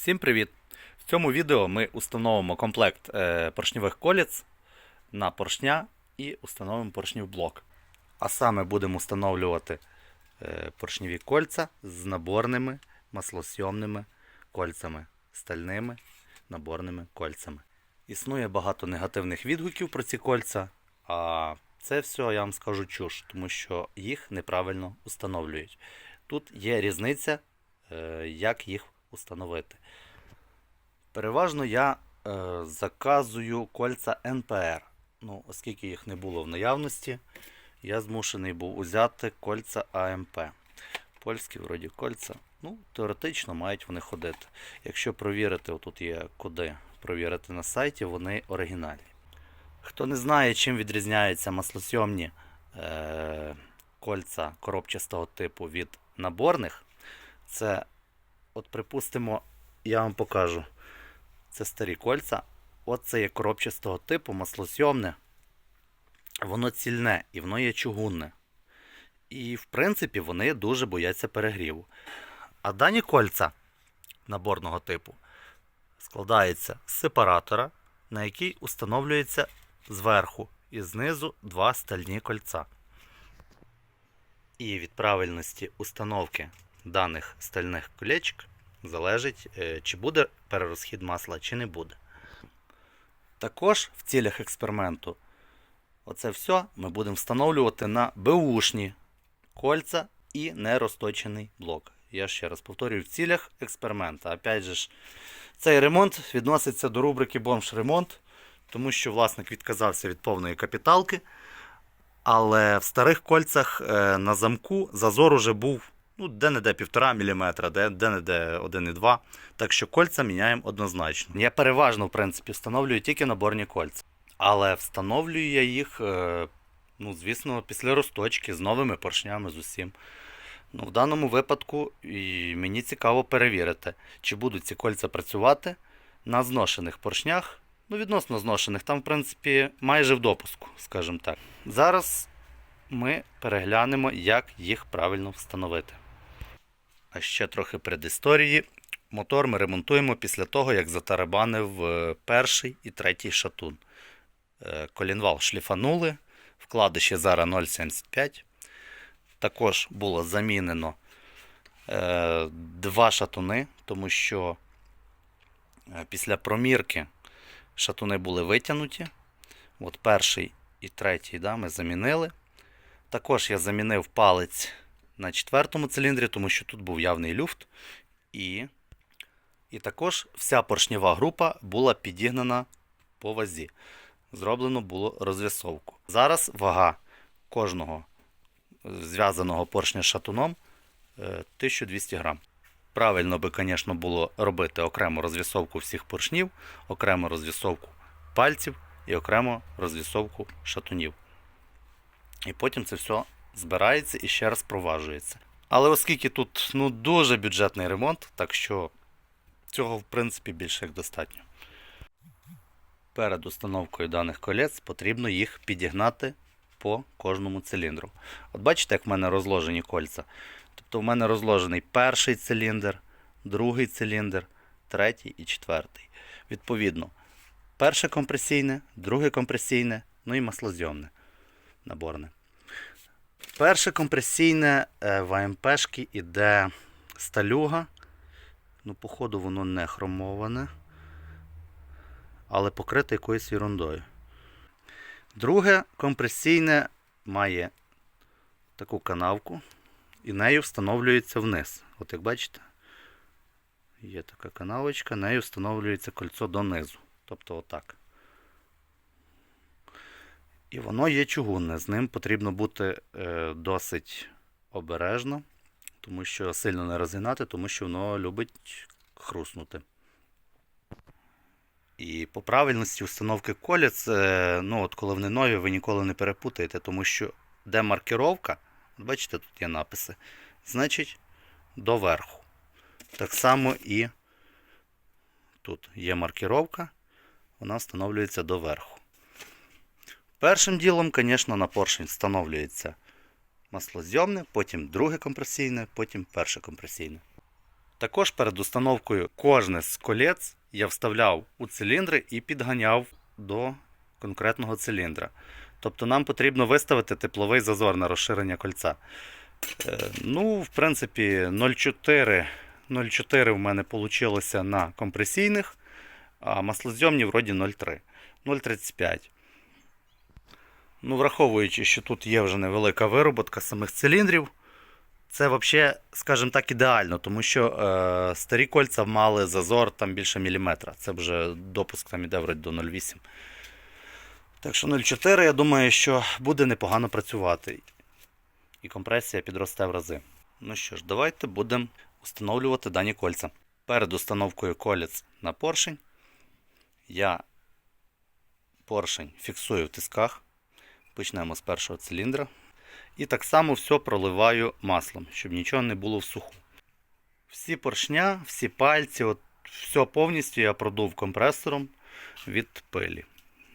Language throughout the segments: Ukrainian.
Всім привіт! В цьому відео ми установимо комплект е, поршньових коліць на поршня і установимо поршнів блок. А саме будемо встановлювати е, поршневі кольця з наборними маслосйомними кольцями, стальними наборними кольцями. Існує багато негативних відгуків про ці кольця, а це все я вам скажу чуш, тому що їх неправильно установлюють. Тут є різниця, е, як їх установити. Переважно я е, заказую кольця НПР. Ну, оскільки їх не було в наявності, я змушений був узяти кольця АМП. Польські вроді кольця. Ну, теоретично мають вони ходити. Якщо провірити, отут є коди, провірити на сайті, вони оригінальні. Хто не знає, чим відрізняються маслосйомні е, кольця коробчастого типу від наборних, це, от припустимо, я вам покажу. Це старі кольця. От це є коробчастого типу, маслосйомне. Воно цільне і воно є чугунне. І, в принципі, вони дуже бояться перегріву. А дані кольця наборного типу складаються з сепаратора, на який установлюється зверху і знизу два стальні кольця. І від правильності установки даних стальних колечок залежить, е, чи буде перерозхід масла, чи не буде. Також в цілях експерименту оце все ми будемо встановлювати на беушні кольця і нерозточений блок. Я ще раз повторюю, в цілях експерименту. Опять же, цей ремонт відноситься до рубрики бомж-ремонт, тому що власник відказався від повної капіталки. Але в старих кольцях е, на замку зазор уже був ну, де-не-де 1,5 мм, де- де-не-де 1,2 Так що кольця міняємо однозначно. Я переважно, в принципі, встановлюю тільки наборні кольця. Але встановлюю я їх, е, ну, звісно, після розточки з новими поршнями з усім. Ну, в даному випадку і мені цікаво перевірити, чи будуть ці кольця працювати на зношених поршнях. Ну, відносно зношених, там, в принципі, майже в допуску, скажімо так. Зараз ми переглянемо, як їх правильно встановити. А ще трохи предісторії. Мотор ми ремонтуємо після того, як затарабанив е, перший і третій шатун. Е, Колінвал шліфанули, вкладище зараз 0,75. Також було замінено е, два шатуни, тому що після промірки шатуни були витягнуті. От перший і третій да, ми замінили. Також я замінив палець на четвертому циліндрі, тому що тут був явний люфт. І, і також вся поршнева група була підігнана по вазі. Зроблено було розв'ясовку. Зараз вага кожного зв'язаного поршня шатуном е, 1200 грам. Правильно би, звісно, було робити окрему розв'ясовку всіх поршнів, окрему розв'ясовку пальців і окремо розв'ясовку шатунів. І потім це все збирається і ще раз проважується. Але оскільки тут ну, дуже бюджетний ремонт, так що цього в принципі більше як достатньо. Перед установкою даних колець потрібно їх підігнати по кожному циліндру. От бачите, як в мене розложені кольця. Тобто в мене розложений перший циліндр, другий циліндр, третій і четвертий. Відповідно, перше компресійне, друге компресійне, ну і маслозйомне наборне. Перше компресійне е, в АМПшки іде сталюга. Ну, походу, воно не хромоване, але покрите якоюсь ерундою. Друге компресійне має таку канавку, і нею встановлюється вниз. От як бачите, є така канавочка, нею встановлюється кольцо донизу. Тобто отак. І воно є чугунне. З ним потрібно бути е, досить обережно, тому що сильно не розгинати, тому що воно любить хруснути. І по правильності установки колець, е, ну от коли вони нові, ви ніколи не перепутаєте, тому що де маркіровка, от бачите, тут є написи, значить доверху. Так само і тут є маркіровка, вона встановлюється доверху. Першим ділом, звісно, на поршень встановлюється маслозйомне, потім друге компресійне, потім перше компресійне. Також перед установкою кожне з колець я вставляв у циліндри і підганяв до конкретного циліндра. Тобто нам потрібно виставити тепловий зазор на розширення кольця. Е, Ну, в принципі, 0,4 0,4 в мене вийшло на компресійних, а маслозйомні вроді 0,3. 0,35. Ну, враховуючи, що тут є вже невелика вироботка самих циліндрів, це взагалі, скажімо так, ідеально, тому що е, старі кольця мали зазор там більше міліметра. Це вже допуск там іде вроді до 0,8. Так що 0,4, я думаю, що буде непогано працювати. І компресія підросте в рази. Ну що ж, давайте будемо встановлювати дані кольця. Перед установкою колець на поршень я поршень фіксую в тисках. Почнемо з першого циліндра. І так само все проливаю маслом, щоб нічого не було в суху. Всі поршня, всі пальці, от, все повністю я продув компресором від пилі,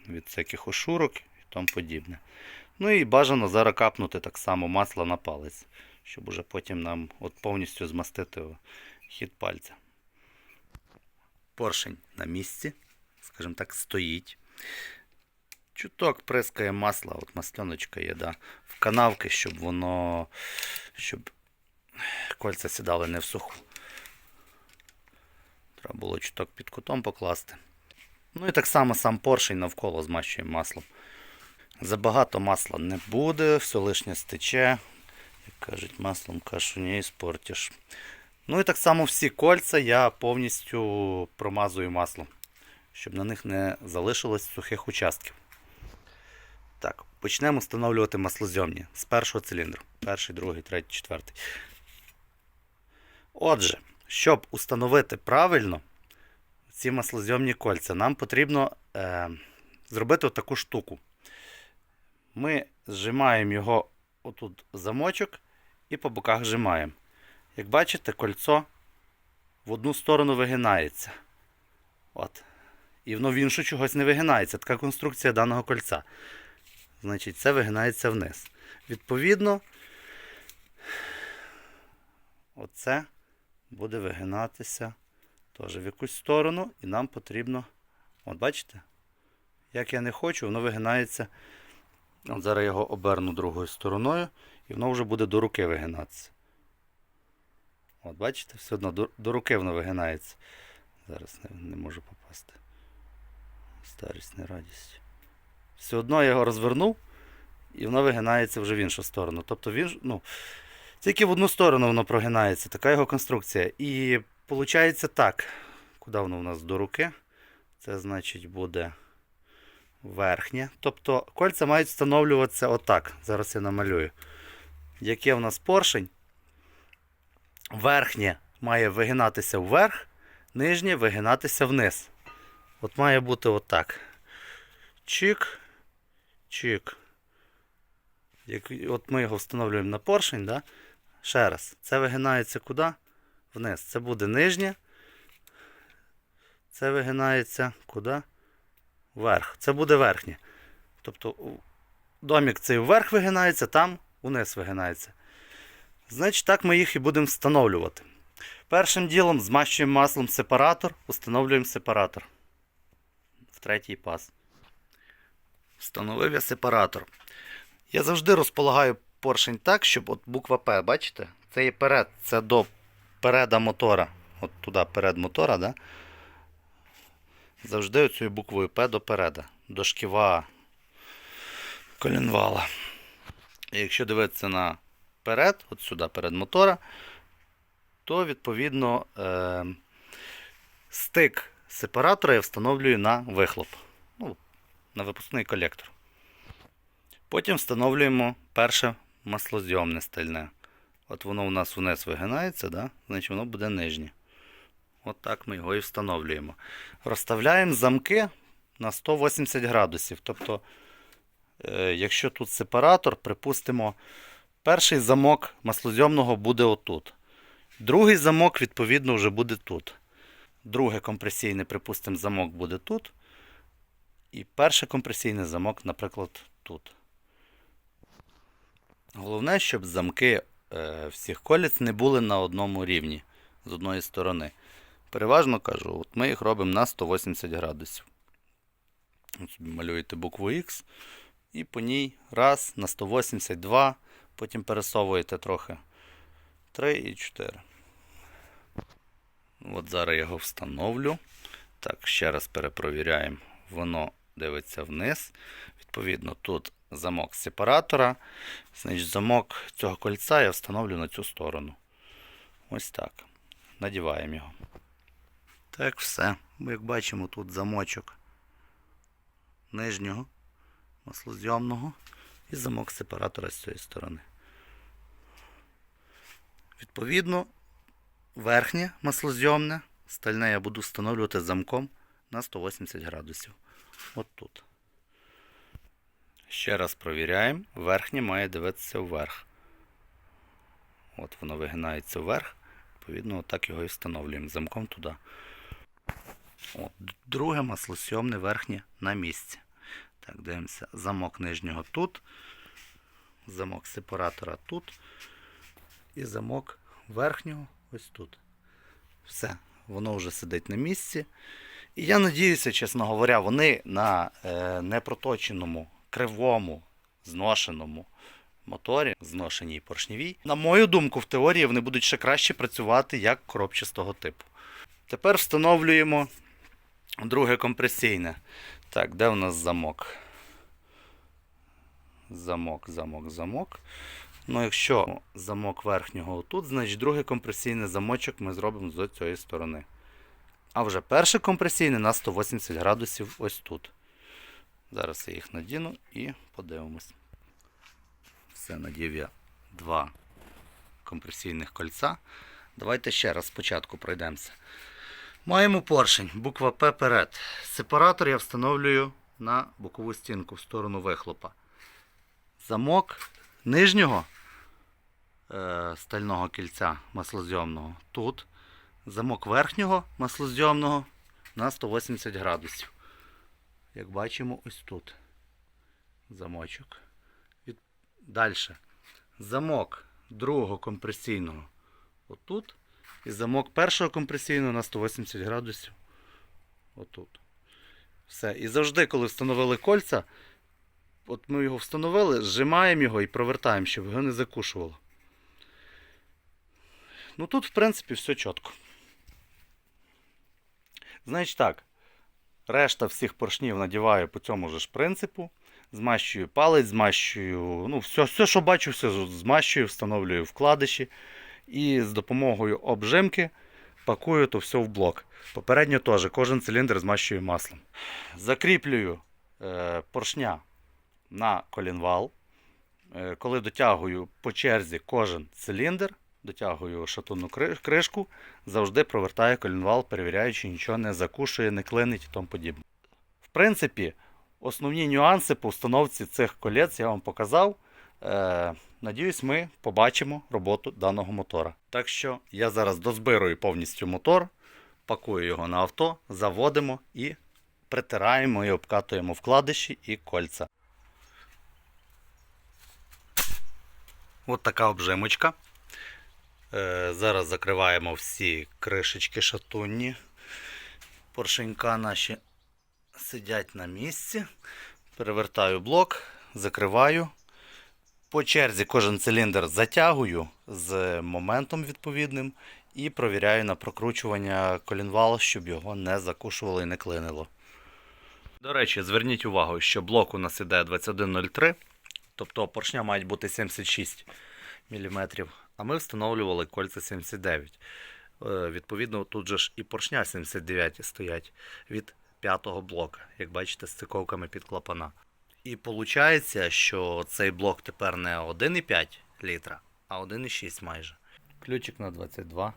від всяких ошурок і тому подібне. Ну і бажано зараз капнути так само масло на палець, щоб уже потім нам от повністю змастити хід пальця. Поршень на місці, скажімо так, стоїть. Чуток прискає масло, от масляночка є, да, в канавки, щоб воно, щоб кольця сідали не в суху. Треба було чуток під кутом покласти. Ну і так само сам поршень навколо змащуємо маслом. Забагато масла не буде, все лишнє стече. Як кажуть, маслом кашу не іспортиш. Ну і так само всі кольця я повністю промазую маслом, щоб на них не залишилось сухих участків. Так, почнемо встановлювати маслозйомні з першого циліндру. Перший, другий, третій, четвертий. Отже, щоб установити правильно ці маслозйомні кольця, нам потрібно е, зробити таку штуку. Ми зжимаємо його отут замочок і по боках зжимаємо. Як бачите, кольцо в одну сторону вигинається. От. І воно в іншу чогось не вигинається. Така конструкція даного кольця. Значить, це вигинається вниз. Відповідно, оце буде вигинатися теж в якусь сторону, і нам потрібно. От бачите? Як я не хочу, воно вигинається. От зараз його оберну другою стороною, і воно вже буде до руки вигинатися. От, бачите, все одно до, до руки воно вигинається. Зараз не, не можу попасти. Старість не радість. Все одно я його розвернув, і воно вигинається вже в іншу сторону. Тобто він, ну, тільки в одну сторону воно прогинається, така його конструкція. І виходить так. Куди воно у нас до руки? Це значить буде верхнє. Тобто кольця мають встановлюватися отак. Зараз я намалюю. Яке в нас поршень? Верхнє має вигинатися вверх, нижнє вигинатися вниз. От має бути отак. Чик, чик. Як, от ми його встановлюємо на поршень, да? ще раз. Це вигинається куди? Вниз. Це буде нижнє. Це вигинається куди? Вверх. Це буде верхнє. Тобто домік цей вверх вигинається, там униз вигинається. Значить, так ми їх і будемо встановлювати. Першим ділом змащуємо маслом сепаратор, встановлюємо сепаратор в третій пас. Встановив я сепаратор. Я завжди розполагаю поршень так, щоб от буква П, бачите? Це є перед, це до переда мотора. От туди перед мотора, да? Завжди оцю буквою П до переда, до шківа колінвала. І якщо дивитися на перед, от сюди перед мотора, то відповідно е, стик сепаратора я встановлюю на вихлоп. На випускний колектор. Потім встановлюємо перше маслозйомне стальне. От воно у нас вниз вигинається, да? значить воно буде нижнє. От так ми його і встановлюємо. Розставляємо замки на 180 градусів. Тобто, е, якщо тут сепаратор, припустимо, перший замок маслозйомного буде отут. Другий замок, відповідно, вже буде тут. Друге компресійне, припустимо, замок буде тут. І перший компресійний замок, наприклад, тут. Головне, щоб замки е, всіх колець не були на одному рівні. з одної сторони. Переважно кажу, от ми їх робимо на 180 градусів. Собі малюєте букву X і по ній раз на 182, потім пересовуєте трохи 3 і 4. От зараз я його встановлю. Так, ще раз перепровіряємо. Воно дивиться вниз. Відповідно, тут замок сепаратора. Значить, замок цього кольця я встановлю на цю сторону. Ось так. Надіваємо його. Так, все. Як бачимо, тут замочок нижнього маслозйомного і замок сепаратора з цієї сторони. Відповідно, верхнє маслозйомне, стальне я буду встановлювати замком на 180 градусів. От тут. Ще раз провіряємо. Верхнє має дивитися вверх. От воно вигинається вверх. Відповідно, так його і встановлюємо замком туди. От, друге маслосйомне верхнє на місці. Так, дивимося. Замок нижнього тут. Замок сепаратора тут. І замок верхнього ось тут. Все, воно вже сидить на місці. І я надіюся, чесно говоря, вони на е, непроточеному, кривому, зношеному моторі, зношеній поршневій. На мою думку, в теорії вони будуть ще краще працювати як коробчастого типу. Тепер встановлюємо друге компресійне. Так, де у нас замок? Замок, замок, замок. Ну, якщо замок верхнього отут, значить другий компресійний замочок ми зробимо з цієї сторони. А вже перший компресійний на 180 градусів ось тут. Зараз я їх надіну і подивимось. Все, надів я два компресійних кольця. Давайте ще раз спочатку пройдемося. Маємо поршень, буква П перед. Сепаратор я встановлюю на бокову стінку в сторону вихлопа. Замок нижнього е, стального кільця маслозйомного тут. Замок верхнього маслозйомного на 180 градусів. Як бачимо, ось тут. Замочок. Далі. Замок другого компресійного отут. І замок першого компресійного на 180 градусів. Отут. Все. І завжди, коли встановили кольця, от ми його встановили, зжимаємо його і провертаємо, щоб його не закушувало. Ну тут, в принципі, все чітко. Значить так, решта всіх поршнів надіваю по цьому ж принципу. Змащую палець, змащую, ну, все, все, що бачу, все змащую, встановлюю вкладиші. І з допомогою обжимки пакую то все в блок. Попередньо теж кожен циліндр змащую маслом. Закріплюю е, поршня на колінвал. Е, коли дотягую по черзі кожен циліндр, дотягую шатунну кришку, завжди провертаю колінвал, перевіряючи, нічого не закушує, не клинить і тому подібне. В принципі, основні нюанси по установці цих колець я вам показав. Е, надіюсь, ми побачимо роботу даного мотора. Так що я зараз дозбирую повністю мотор, пакую його на авто, заводимо і притираємо і обкатуємо вкладиші і кольця. От така обжимочка. Е, зараз закриваємо всі кришечки шатунні. Поршенька наші сидять на місці. Перевертаю блок, закриваю. По черзі кожен циліндр затягую з моментом відповідним і провіряю на прокручування колінвала, щоб його не закушувало і не клинило. До речі, зверніть увагу, що блок у нас іде 2103, тобто поршня мають бути 76 мм, а ми встановлювали кольця 79 Е, Відповідно, тут же ж і поршня 79 стоять від п'ятого блока, як бачите, з циковками під клапана. І виходить, що цей блок тепер не 1,5 літра, а 1,6 майже. Ключик на 22.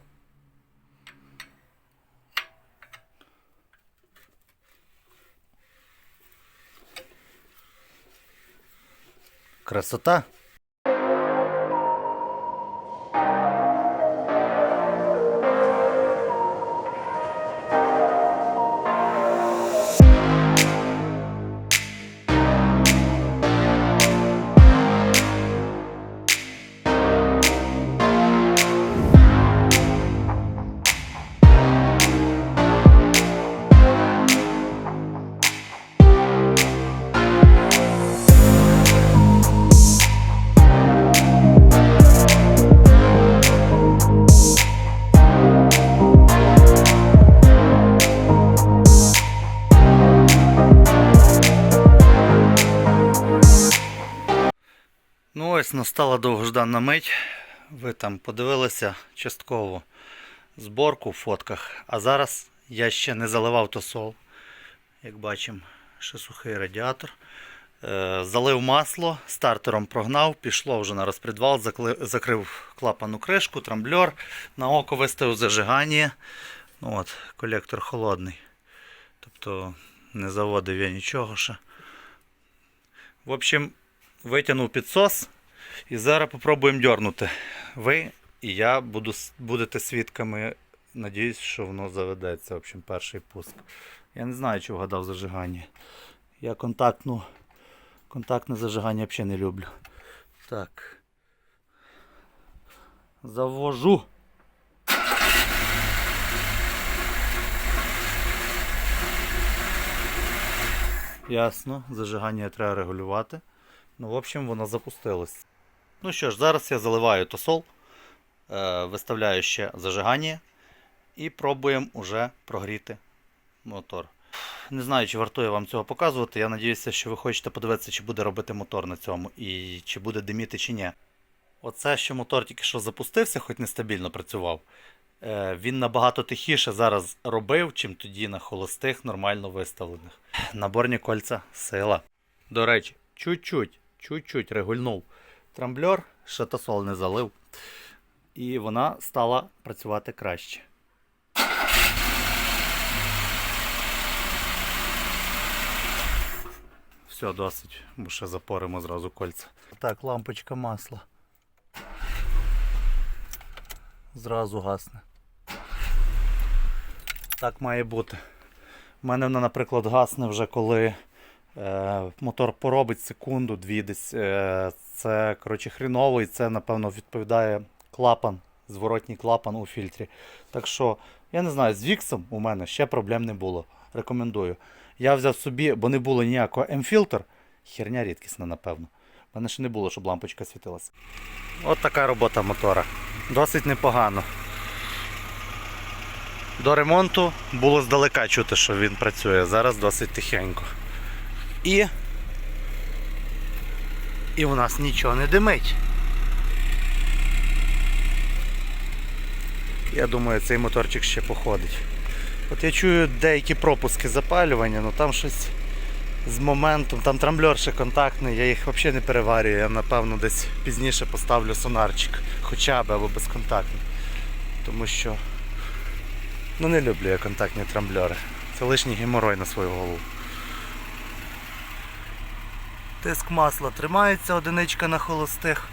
Красота. Настала довгожданна мить. Ви там подивилися частково зборку в фотках. А зараз я ще не заливав тосол. Як бачимо, ще сухий радіатор. Е, Залив масло, стартером прогнав, пішло вже на розпредвал, закрив клапану кришку, трамблер, на око виставив зажигання. Ну от, колектор холодний. Тобто не заводив я нічого ще. В общем, витягнув підсос і зараз попробуємо дьорнути. Ви і я буду, будете свідками. Надіюсь, що воно заведеться. В общем, перший пуск. Я не знаю, чи вгадав зажигання. Я контактну, контактне зажигання взагалі не люблю. Так. Завожу. Ясно, зажигання треба регулювати. Ну, в общем, воно запустилось. Ну що ж, зараз я заливаю тосол, е, виставляю ще зажигання і пробуємо уже прогріти мотор. Не знаю, чи вартує вам цього показувати. Я надіюся, що ви хочете подивитися, чи буде робити мотор на цьому і чи буде диміти, чи ні. Оце, що мотор тільки що запустився, хоч нестабільно працював. е, Він набагато тихіше зараз робив, чим тоді на холостих нормально виставлених. Наборні кольця сила. До речі, чуть-чуть, чуть-чуть регульнув трамблер, ще тосол не залив. І вона стала працювати краще. Все, досить, бо ще запоримо зразу кольця. Так, лампочка масла. Зразу гасне. Так має бути. У мене вона, наприклад, гасне вже коли е, мотор поробить секунду, дві десь. Е, це коротше хріново і це, напевно, відповідає клапан, зворотній клапан у фільтрі. Так що, я не знаю, з Віксом у мене ще проблем не було. Рекомендую. Я взяв собі, бо не було ніякого М-фільтр. Херня рідкісна, напевно. У мене ще не було, щоб лампочка світилася. От така робота мотора. Досить непогано. До ремонту було здалека чути, що він працює. Зараз досить тихенько. І. І у нас нічого не димить. Я думаю, цей моторчик ще походить. От я чую деякі пропуски запалювання, але там щось з моментом, там трамблер ще контактний, я їх взагалі не переварюю. Я напевно десь пізніше поставлю сонарчик, хоча б або безконтактний. Тому що ну не люблю я контактні трамблери. Це лишній геморой на свою голову. Тиск масла тримається, одиничка на холостих.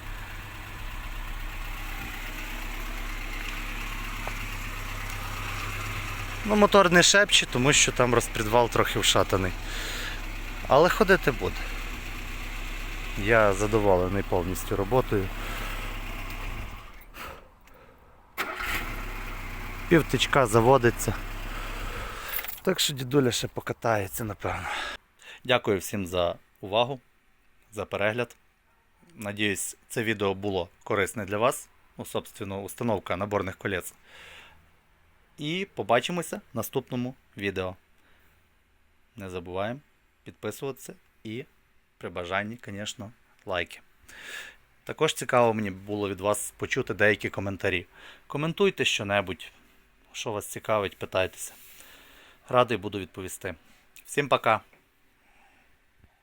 Ну, мотор не шепче, тому що там розпредвал трохи вшатаний. Але ходити буде. Я задоволений повністю роботою. Півтичка заводиться. Так що дідуля ще покатається, напевно. Дякую всім за увагу, за перегляд. Надіюсь, це відео було корисне для вас. Ну, собственно, установка наборних колець. І побачимося в наступному відео. Не забуваємо підписуватися і при бажанні, звісно, лайки. Також цікаво мені було від вас почути деякі коментарі. Коментуйте що-небудь, що вас цікавить, питайтеся. Радий буду відповісти. Всім пока!